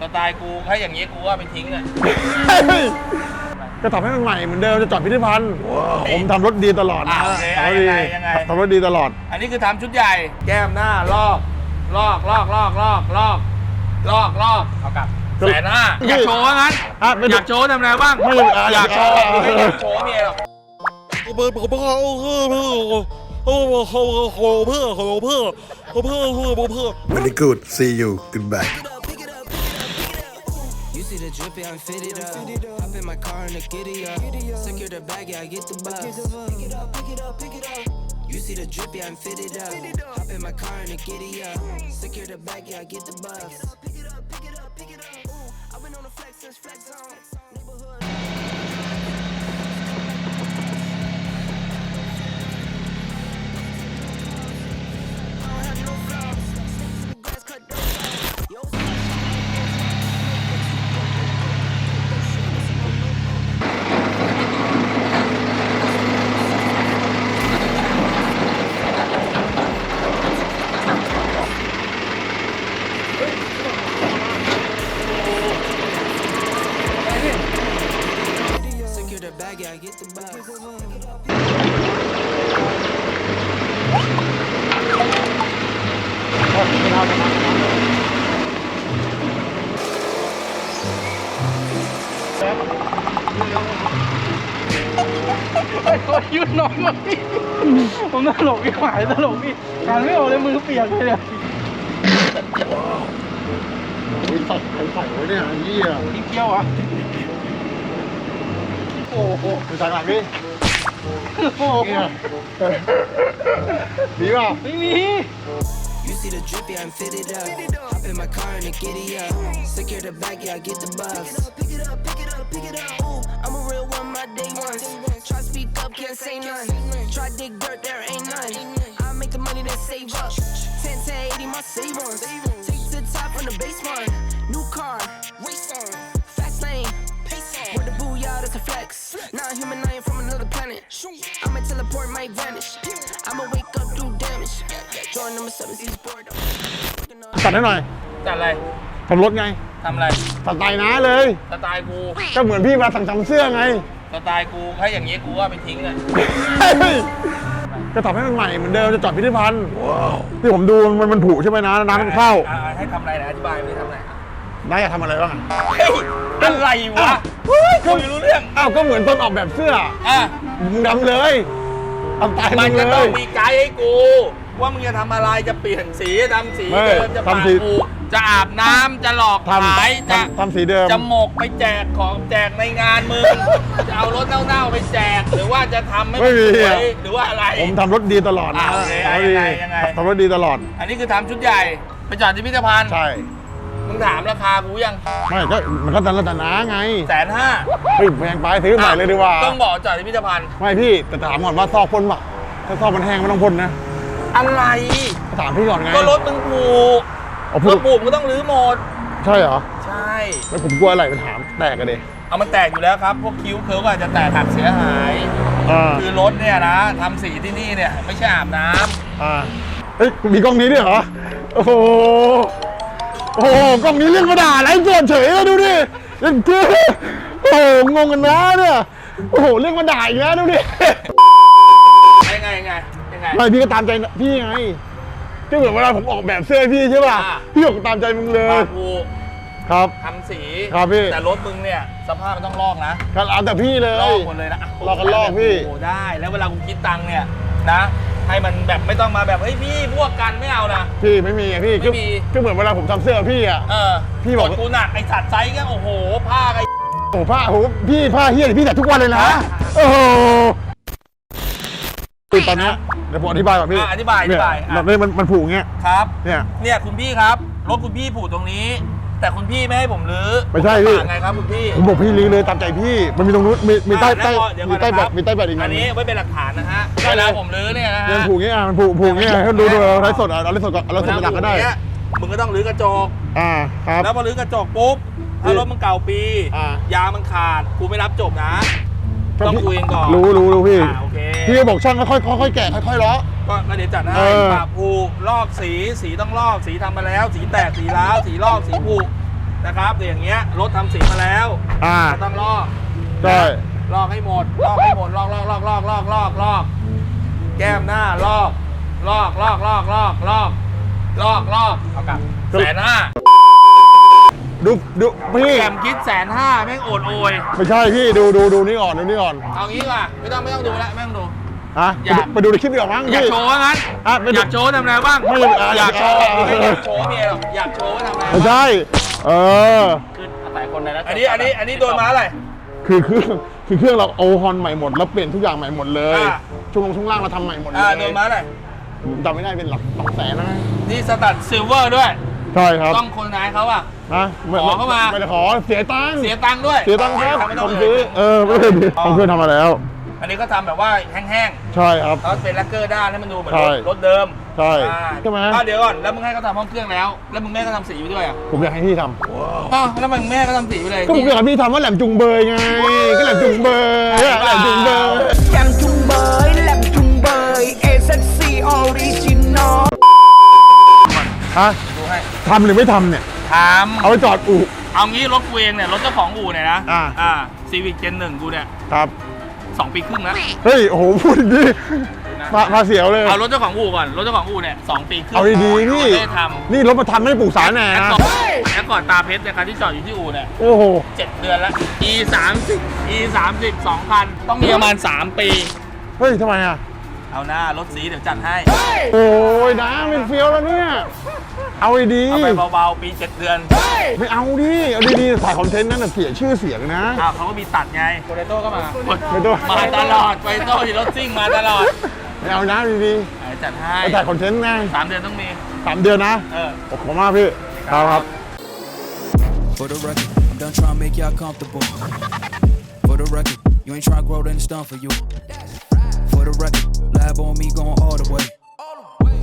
สไตล์กูถ้าอย่างนี้กูว่าไปทิ้งอะเฮ้ยจะทำให้มันใหม่เหมือนเดิมจะจอดพิพิธภัณฑ์ผมทำรถดีตลอดนะอะโอเคทำรถดียังไงยังไง ทำรถดีตลอด อันนี้คือทำชุดใหญ่ แก้มหน้าลอกลอกลอกลอกลอกลอกลอกลอกเอากลับแสนห้าอยากโชว์ว่างั้นอะไม่อยากโชว์ทำอะไรบ้างไม่อะอยากโชว์อะ ไม่อยากโชว์ไม่มีอะไรหรอก Very good. See you. Goodbye. You see the drippy, I'm fitted up. Hop in my car and the giddy up. Secure the bag, yeah, I get the bus. Pick it up, pick it up, pick it up. You see the drippy, I'm fitted up. Hop in my car and the giddy up. Secure the bag, yeah, I get the bus. Pick it up, pick it up, pick it up. Ooh, I've been on the flex since flex. Get the bus. ยุดน้อยมากพี่ผมตลกพี่หายตลกพี่อ่านไม่ออกเลยมือเปียกเลยเนี่ยโอ้ยสัตว์ใครใส่ไว้เนี่ยไอ้เหี้ยพี่เกี้ยวอะ โอ้โห ดูใส่หลังพี่ โอ้โห เนี่ยดีเปล่า ไม่มี You see the drippy, I'm fitted up. Hop in my car and the giddy up. Secure the bag, yeah, I get the bus. Pick it up, pick it up, pick it up. Ooh, I'm a real one, my day ones. Try speak up, can't say none. Try dig dirt, there ain't none. I make the money that save up. 10 to 80, my save ons. Take to the top on the base ตัดให้หน่อยจัดอะไรทำรถไงทำอะไรสไตล์น้าเลย สไตล์กู ก็เหมือนพี่มาสั่งทำเสื้อไงสไตล์กูถ้าอย่างนี้กูว่าไปทิ้งอะเฮ้ยจะทำให้มันใหม่เหมือนเดิมจะจอดพิพิธภัณฑ์ที่ผมดูมันมันผุใช่ไหมนะน้ำมันเข้าอ่ให้ทำอะไรนะอธิบายไม่ทำอะไรน้าอยากทำอะไรบ้างอะเฮ้ยอะไรวะคุยรู้เรื่องอ้าวก็เหมือนต้นออกแบบเสื้ออะมึงดำเลยทำตายมัมึนงจะเลต้องยมีไกด์ให้กู ว่ามึงจะทำอะไรจะเปลี่ยนสีดำสีไม่เดิมจะปาทำสีกูจะอาบน้ำจะหลอกทำขายจะทำทำสีเดิม จะหมกไปแจกของแจกในงานมึง จะเอารถเน่าๆไปแจก หรือว่าจะทำให้ไม่มันมีสวอะยหรือว่าอะไร ผมทำรถดีตลอดนะอะโอเคทำรถดียังไงยังไง ทำรถดีตลอด อันนี้คือทำชุดใหญ่ไปจอดที่พิพิธภัณฑ์ใช่ มึงถามราคากูยังไม่ก็มันก็แต่ละแต่น้าไงแสนห้าเฮ้ยแพงไปซื้อใหม่เลยดีกว่า ต้องบอกจอดที่พิพิธภัณฑ์ไม่พี่แต่ถามก่อนว่าซอกพ่นปะถ้าซอกมันแห้งไม่ต้องพ่นนะ อะไร ถามพี่ก่อนไงก็รถมึงผูกเอารพูดถผูกมึงก็ต้องรื้อหมด ใช่เหรอใช่ แล้วผมกลัวอะไรมันถามแตกกันดิเอามันแตกอยู่แล้วครับ พวกคิ้วเคิร์ฟอาจจะแตกหักเสียหาย อ่าคือรถเนี่ยนะทำสีที่นี่เนี่ยไม่ใช่อาบน้ำอ่าเฮ้ยมีกล้องนี้ด้วยเหรอโอ้โหโอ้โหกล้องนี้เรียกมาด่าอะไรก่อนเฉยเลยดูดิเล่นเกมโอ้โหงงกันนะเนี่ยโอ้โหเรียกมาด่าอีกแล้วดูดิยังไงยังไง ยังไง ไม่พี่ก็ตามใจพี่ไงก็เหมือนเวลาผมออกแบบเสื้อให้พี่ใช่ป่ะอ่า พี่ก็ตามใจมึงเลย ปากูครับ ทำสี ครับพี่ แต่รถมึงเนี่ย สภาพมันต้องลอกนะ ก็เอาแต่พี่เลยลอกหมดเลยนะะลอกกันลอกพี่ โอ้ได้ แล้วเวลากูคิดตังค์เนี่ยนะ ให้มันแบบไม่ต้องมาแบบเฮ้ยพี่พวกกันไม่เอานะ พี่ไม่มีอะพี่ก็ไม่มี ก็เหมือนเวลาผมทำเสื้อพี่อะ เออพี่บอกกดกูหนักไอ้สัตว์ไซส์ก็โอ้โหผ้าไอ้โอ้โหผ้าโอ้โหพี่ผ้าเฮียนี่พี่แต่ทุกวันเลยนะโอ้โห คือตอนเนี้ยเดี๋ยวผมอธิบายก่อนพี่อะอธิบายอธิบายเนี่อะแบบนี้มันมันผูกอย่างเงี้ย ครับ เนี่ย เนี่ยคุณพี่ครับ รถคุณพี่ผูกตรงนี้ แต่คุณพี่ไม่ให้ผมรื้อไม่ใช่พี่ต่างไงครับคุณพี่ผมบอกพี่ลีเลยตามใจพี่ มันมีตรงนู้น มีมีใต้อะใต้งั้นพอเดี๋ยวก่มีอนใต้นะแบครับมีใต้แบบอีกอัอันนนี้ไว้เป็นหลักฐานนะฮะได้เวเลยลาผมรื้อเนี่ยนะฮะเนี่ยผูกอย่างเงี้ยอะมันผูกผูกอย่างเงี้ยให้ดูดูเอาไลฟ์สดเอาเอาไลฟ์สดก่อนเอาไลฟ์สดเวมาลาดักก็ได้ผูเนี่ยมึงก็ต้องรื้อกระจก อ่าครับ แล้วพอรื้อกระจกปุ๊บ ถ้ารถมันเก่าปี อ่ายางมันขาด กูไม่รับจบนะก็ต้องพี่คุยกันก่อนรู้รู้รู้พี่ อ่าโอเค พี่ก็บอกช่างค่อยๆค่อยๆแกะค่อยๆล้อก็ก็เดี๋ยวจัดให้เออ ปะผูลอกสีสีต้องลอกสีทำมาแล้ว สีแตกสีร้าวสีลอกสีผูนะครับแต่อย่างเงี้ยรถทำสีมาแล้วอ่า ก็ต้องลอกใช่ ลอกให้หมดลอกให้หมดลอกลอกลอกลอกลอกลอกลอกแก้มหน้าลอกลอกลอกลอกลอกลอกลอกลอกเอากลับแสนห้า ดูดูพี่ แกมคิดแสนห้าแม่งโอดโอย ไม่ใช่พี่ดูดูดูนี่ก่อนดูนี่ก่อนเอางี้ดีกว่าไม่ต้องไม่ต้องดูแล้วไม่ต้องดู อะอยากไปดูในคลิปดีกว่ามั้งอยากพี่ โชว์ว่างั้นอะไปดูอยากโชว์ทำอะไรบ้างไม่อะ อยากโชว์อะไม่อยากโชว์เมียหรอกอยากโชว์ว่าทำอะไรไม่ใช่ เอออันนี้อันนี้อันนี้โดนมาอะไร คือเครื่องคือเครื่องเราโอฮอนใหม่หมดแล้วเปลี่ยนทุกอย่างใหม่หมดเลยอ่าช่วงลงช่วงล่างเราทำใหม่หมดเลอ่ายโดนมาอะไรผมจำไม่ได้เป็นหลักหลักแสนนะนี่สตัดซิลเวอร์ด้วย ใช่ครับต้องคนไหนเขาอะนะไม่ขอเข้ามา ไม่ได้ขอเสียตังค์เสียตังค์ด้วยเสียตังค์ครับไม่ผต้องมเลซื้อยเออไม่ได้ดิผมเคยทำมาแล้ว อันนี้ก็ทำแบบว่าแห้งใช่ครับๆเขาเป็นแลกเกอร์ด้านให้มันดูเหมือนใช่รถรถเดิมใช่อ่าใช่ไหมอ่าเดี๋ยวก่อนแล้วมึงให้เขาทำห้องเครื่องแล้ว แล้วมึงแม่ก็ทำสีไปด้วยอะผมอยากให้พี่ทอ้าวแล้วมึงแม่ก็ทำสีไปเลยำก็ผมอยากให้พี่ทำว่าแหลมจุงเบยไงก็แหลมจุงเบยอะแหลมจุงเบย แหลมจุงเบยแหลมจุงเบย AZC Original ฮะดูให้ ทำหรือไม่ทำเนี่ย ถามเอาไปจอดอู่ เอางี้รถกูเองเนี่ยรถเจ้าของอู่เนี่ยนะอ่า อ่าซีวิกเจนหนึ่งกูเนี่ยครับ สองปีครึ่งแล้วเฮ้ยโอ้โหพูดอย่างนี้พาพาเสียวเลย เอารถเจ้าของอู่ก่อนรถเจ้าของอู่เนี่ยสองปีครึ่งเอาดีๆพี่ ไม่ได้ทำนี่รถมาทำไม่ได้ปลูกสารแน่แอคนะก่อนแอคก่อนตาเพชรเนี่ยคันที่จอดอยู่ที่อู่เนี่ยโอ้โห เจ็ดเดือนแล้ว e 3 0 e 3 0สองคันต้องมีประมาณ3ปี เฮ้ยทำไมอะ เอาหน้ารถสีเดี๋ยวจัดให้ โอ้ยนะเป็นเฟี้ยวแล้วเนี่ย เอาดีเอาไปเบาๆ ปี7เดือน ๆไม่เอาดิ เอาดีๆถ่ายคอนเทนต์นั่นน่ะเสียชื่อเสียงนะ อ้าวเขาก็มีตัดไงโปเตโต้ก็มาโปเตโต้มาตลอดโปเตโต้ที่รถซิ่งมาตลอดไม่เอานะดีเดี๋ยวจัดให้ๆไปถ่ายคอนเทนต์ไงสามเดือนต้องมี สามเดือนนะเออ ขอบคุณมากพี่ครับครับ For the record, I'm done trying to make y'all comfortable. For the record, you ain't trying to grow, then it's done for you. for the record. Lab on me going all the way.